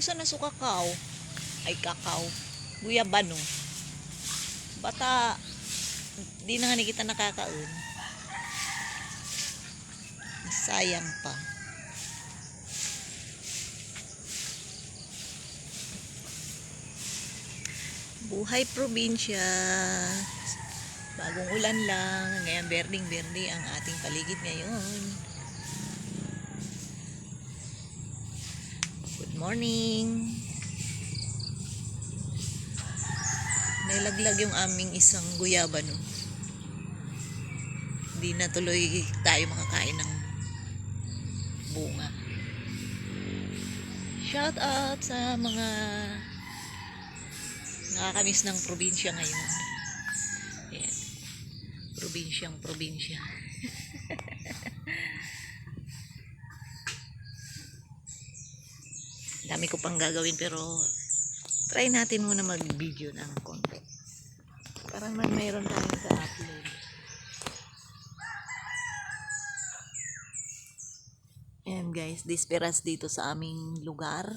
Unsa na su kakao? Ay kakao. Guyabano. Bata di na nga kita nakakaon. Sayang pa. Buhay probinsya. Bagong ulan lang. Ngayon, berding-berdi ang ating paligid ngayon. Morning. Nailaglag yung aming isang guyaba no. Hindi na tuloy tayo makakain ng bunga. Shout out sa mga nakakamiss ng probinsya ngayon. Ayan. Probinsyang probinsya. Dami ko pang gagawin pero try natin muna mag-video ng konti. Para man mayroon tayong ka-upload. Ayan guys, disperas dito sa aming lugar.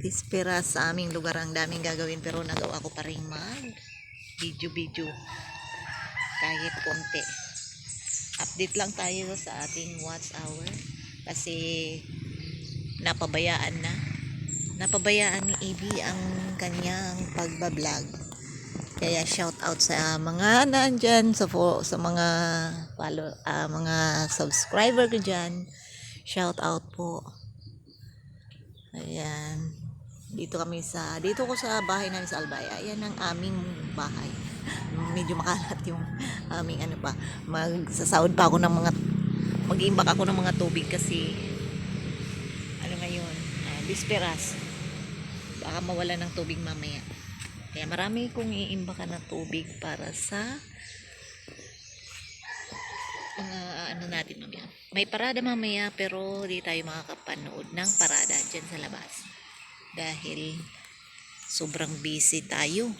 Disperas sa aming lugar ang daming gagawin pero nagawa ko pa rin mag video-video kahit konti. Update lang tayo sa ating watch hour kasi napabayaan na. Napabayaan ni AB ang kanyang pagbablog. Kaya shout out sa mga nandyan, sa, sa mga follow, ah, mga subscriber ko dyan. Shout out po. Ayan. Dito kami sa, dito ko sa bahay namin sa Albaya. Ayan ang aming bahay. Medyo makalat yung aming ano pa. Magsasahod pa ako ng mga, mag-iimbak ako ng mga tubig kasi, ano ngayon, uh, bisperas. Baka mawala ng tubig mamaya. Kaya marami kong iimbakan ng tubig para sa mga ano natin mamaya. May parada mamaya pero di tayo makakapanood ng parada dyan sa labas. Dahil sobrang busy tayo.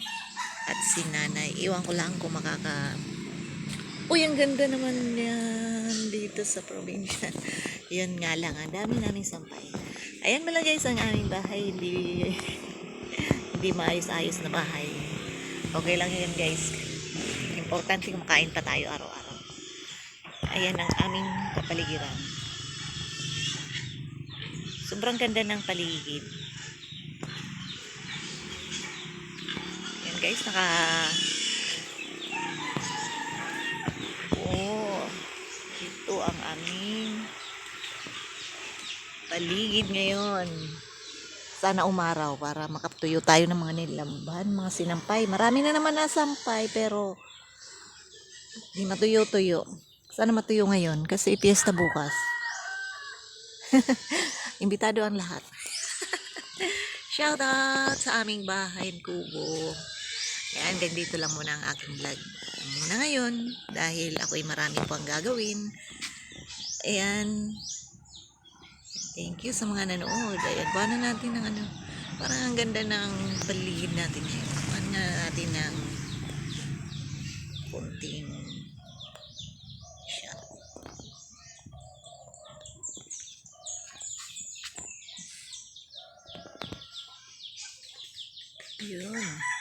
At si nanay, iwan ko lang kung makaka... Uy, ang ganda naman yan dito sa probinsya. Yun nga lang, ang dami naming sampay. Ayan pala guys ang aming bahay. Hindi, hindi maayos-ayos na bahay. Okay lang yan guys. Importante kumakain pa tayo araw-araw. Ayan ang aming kapaligiran. Sobrang ganda ng paligid. Ayan guys, naka... Oh, ang aming paligid ngayon. Sana umaraw para makaptuyo tayo ng mga nilamban, mga sinampay. Marami na naman nasampay pero hindi matuyo-tuyo. Sana matuyo ngayon kasi piyesta bukas. Imbitado ang lahat. Shout out sa aming bahay kubo. Yan, hanggang dito lang muna ang aking vlog. Muna ngayon, dahil ako'y marami pang gagawin. Ayan, Thank you sa mga nanood. Ayan, paano natin ng ano, parang ang ganda ng paligid natin ngayon. Paano nga natin ng konting shot. Yun.